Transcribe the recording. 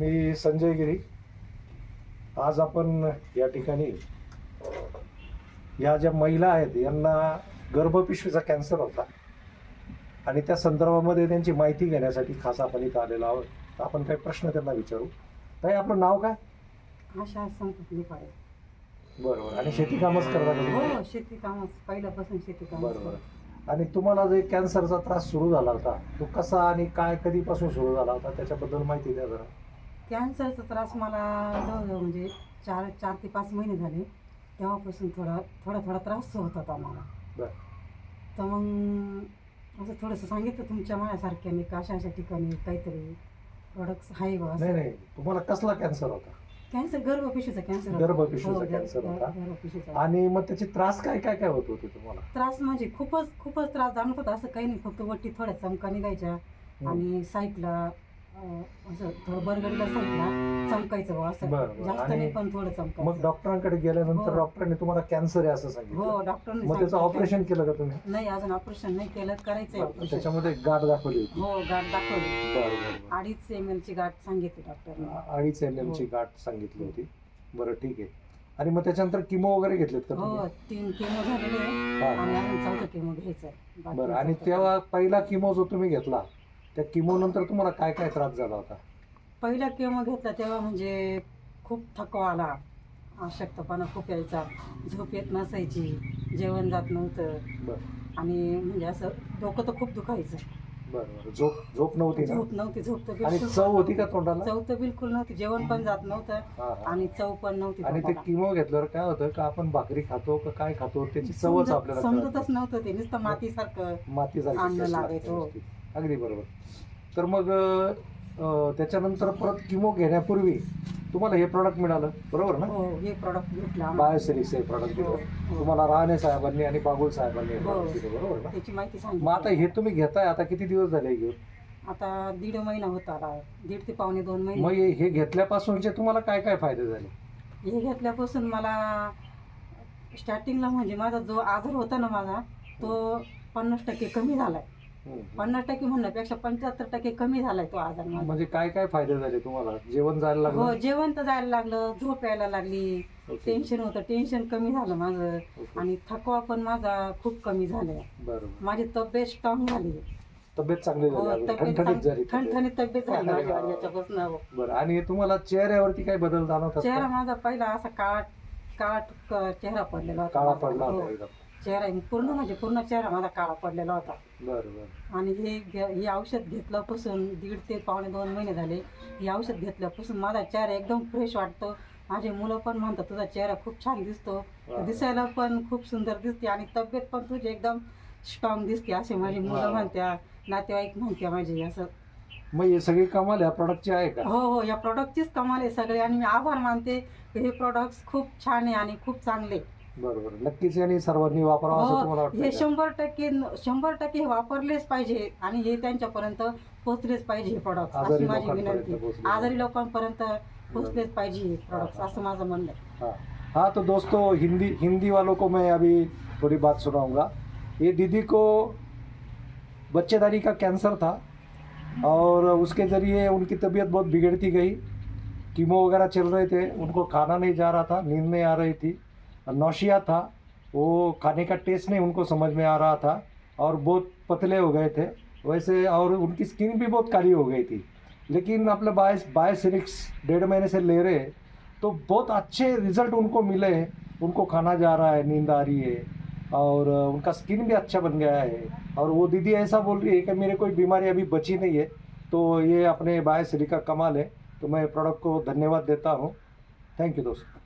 मी संजय गिरी. आज आपण या ठिकाणी या ज्या महिला आहेत यांना गर्भपिशवीचा कॅन्सर होता. आणि त्या संदर्भामध्ये त्यांची माहिती घेण्यासाठी खास आपण इथं आलेलो आहोत. तर आपण काही प्रश्न त्यांना विचारू. ताई आपलं नाव काय? अशा संपली पाहिजे बरोबर. आणि शेती कामच करता का तुम्ही? हो शेती कामच. पहिल्यापासून शेती काम बरोबर. आणि तुम्हाला जे कॅन्सरचा त्रास सुरू झाला होता तो कसा आणि काय कधीपासून सुरू झाला होता त्याच्याबद्दल माहिती द्या जरा. कॅन्सरचा त्रास मला जवळजवळ म्हणजे चार चार ते पाच महिने झाले. तेव्हापासून थोडा थोडा थोडा त्रास होत होता मला. तर मग असं थोडंसं सांगितलं तुमच्या माझ्यासारख्याने का अशा अशा ठिकाणी काहीतरी प्रोडक्ट्स आहे बा नाही नाही. तुम्हाला कसला कॅन्सर होता? कॅन्सर गर्भपिशवीचा कॅन्सर होता. गर्भपिशवीचा हो, गर- कॅन्सर होता. गर्भपिशवीचा. आणि मग त्याचे त्रास काय काय काय होत होते तुम्हाला? त्रास म्हणजे खूपच खूपच त्रास जाणवत होता. असं काही नाही. फक्त वरती थोड्या चमका निघायच्या आणि साईडला अं, असं थोडं बरगडीला चमकायचं बुवा असं. बरं, बरं. जास्त आणि नाही पण थोडं मग चमकायचं डॉक्टरांकडे गेल्यानंतर हो. डॉक्टरांनी तुम्हाला कॅन्सर आहे असं हो सांगितलं डॉक्टरने मग त्याचं सांगितलं. ऑपरेशन केलं का तुम्ही? नाही अजून ऑपरेशन नाही केलं करायचंय ऑपरेशन. त्याच्यामध्ये गाठ दाखवली होती. हो गाठ दाखवली. बरं, बरं, बरं. अडीच एम एल ची गाठ सांगितली डॉक्टरने. अडीच एम एम ची हो. गाठ सांगितली होती. बरं ठीक आहे. आणि मग त्याच्यानंतर किमो वगैरे घेतलेत का हो तुम्ही तीन केमो झालेले आहे. हा. आणि अजून चौथं केमो बाकी बरं आणि चौथं तेव्हा पहिला किमो जो तुम्ही घेतला त्या किमो नंतर तुम्हाला काय काय त्रास झाला होता? पहिला केमो घेतला तेव्हा म्हणजे खूप थकवा आला. अशक्तपणा खूप यायचा. झोप येत नसायची. जेवण जात नव्हतं. बरं. आणि म्हणजे असं डोकं तर खूप दुखायचं. बरं बरं. झोप झोप नव्हती ना? झोप नव्हती. झोप तर आणि बिलकुल चव होती का तोंडाला? चव तर बिलकुल नव्हती. जेवण पण जात नव्हतं. हा, हा. आणि चव पण नव्हती आणि ते तोंडाला. किमो घेतल्यावर काय होतं? का आपण भाकरी खातो का काय खातो? त्याची चवच समजत- आपल्याला समजतच कळत नव्हतं ते. नुसतं मातीसारखं नाही. मातीसारखी अन्न taste लागते लागायचं. नुसती. अगदी बरोबर तर मग त्याच्यानंतर परत किमो घेण्यापूर्वी तुम्हाला हे प्रॉडक्ट मिळालं बरोबर ना हो हे प्रॉडक्ट घेतलं. बायोसिरिक्स हे प्रॉडक्ट हो, दिलं हो. तुम्हाला राहणे साहेबांनी आणि बागुल साहेबांनी हे हो. product दिलं बरोबर ना त्याची माहिती मग आता हे तुम्ही घेताय आता किती दिवस झाले हे घेऊन आता दीड महिना होता आला दीड ते पावणे दोन मग महिने हे हे घेतल्यापासूनचे तुम्हाला काय काय फायदे झाले हे घेतल्यापासून मला स्टार्टिंगला म्हणजे माझा जो आजार होता ना माझा तो पन्नास टक्के कमी झालाय हम्म. पन्नास टक्के म्हणण्यापेक्षा पंच्याहत्तर टक्के कमी झालाय तो आजार माझा म्हणजे काय काय फायदे झाले तुम्हाला जेवण जायला हो लागलं जेवण तर जायला लागलं झोप यायला लागली ओके. टेन्शन होतं टेन्शन कमी झालं माझं ओके. आणि थकवा पण माझा खूप कमी झालाय बरोबर माझी तब्येत स्ट्रॉंग झाली तब्येत चांगली हो झाली तब्येत झाली चांग- तब्येत. झाली अरे माझी वा. याच्यापासून हो. बरं आणि तुम्हाला चेहऱ्यावरती काय बदल जाणवतात चेहरा का? माझा पहिला असा काळा काळा चेहरा पडलेला होता काळा माझा. पडला हो. होता एकदम चेहरा पूर्ण म्हणजे पूर्ण चेहरा माझा काळा पडलेला होता. बरं बरं. आणि हे घे- हे औषध घेतल्यापासून दीड ते पावणे दोन महिने झाले. हे औषध घेतल्यापासून माझा चेहरा एकदम फ्रेश वाटतो. माझे मुलं पण म्हणतात तुझा चेहरा खूप छान दिसतो. वा. दिसायला पण खूप सुंदर दिसते आणि तब्येत पण तुझी एकदम स्ट्रॉंग दिसते असे माझी वा. मुलं म्हणत्या नातेवाईक म्हणत्या माझे असं. मग हे सगळी कमाल या प्रॉडक्टची आहे का? हो हो या प्रॉडक्टचीच कमाल आहे सगळे आणि मी आभार मानते की हे प्रॉडक्ट खूप छान आहे आणि खूप चांगले. बरोबर. नक्कीच यांनी सर्वांनी वापरावं असं तुम्हाला हो हे का? शंभर टक्के शंभर टक्के हे वापरलेच पाहिजे आणि हे त्यांच्यापर्यंत पोहोचलेच पाहिजे हे प्रॉडक्ट आजारी अशी माझी लोकांपर्यंत विनंती. पोहोचले आजारी लोकांपर्यंत पोहोचलेच पाहिजे हे प्रॉडक्ट. असं माझं म्हणणं आहे. हाँ. हाँ तो दोस्तों हिंदी हिंदी वालों को मैं अभी थोड़ी बात सुनाऊंगा ये दीदी को बच्चेदारी का कैंसर था और उसके ज़रिए उनकी तबीयत बहुत बिगड़ती गई. कीमो वगैरह चल रहे थे उनको खाना नहीं जा रहा था नींद नहीं आ रही थी. नौशिया था, वो खाने का टेस्ट नहीं, उनको समझ में आ रहा था और बहुत पतले हो गए थे। वैसे और उनकी स्किन भी बहुत काली हो गई थी। लेकिन अपने बायस बायोसिरिक्स डेढ़ महीने से ले रहे तो बहुत अच्छे रिज़ल्ट उनको मिले हैं। उनको खाना जा रहा है, नींद आ रही है और उनका स्किन भी अच्छा बन गया है। और वो दीदी ऐसा बोल रही है कि मेरे कोई बीमारी अभी बची नहीं है तो ये अपने बायोसिरी का कमाल है। तो मैं प्रोडक्ट को धन्यवाद देता हूँ। थैंक यू दोस्तों।